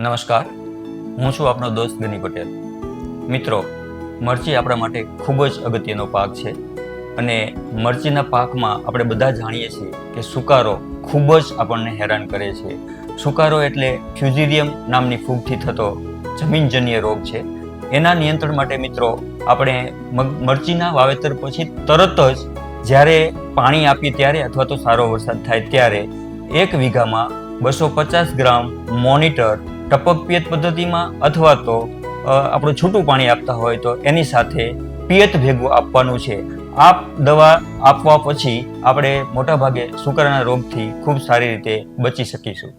નમસ્કાર. હું છું આપનો દોસ્ત ગની પટેલ. મિત્રો, મરચી આપણા માટે ખૂબ જ અગત્યનો પાક છે અને મરચીના પાકમાં આપણે બધા જાણીએ છીએ કે સુકારો ખૂબ જ આપણને હેરાન કરે છે. સુકારો એટલે ફ્યુઝિરિયમ નામની ફૂગથી થતો જમીનજન્ય રોગ છે. એના નિયંત્રણ માટે મિત્રો, આપણે મરચીના વાવેતર પછી તરત જ જ્યારે પાણી આપીએ ત્યારે અથવા તો સારો વરસાદ થાય ત્યારે એક વીઘામાં બસો પચાસ ગ્રામ મોનિટર ટપક પિયત પદ્ધતિમાં અથવા તો આપણું છૂટું પાણી આપતા હોય તો એની સાથે પિયત ભેગું આપવાનું છે. આ દવા આપવા પછી આપણે મોટાભાગે સુકરાના રોગથી ખૂબ સારી રીતે બચી શકીશું.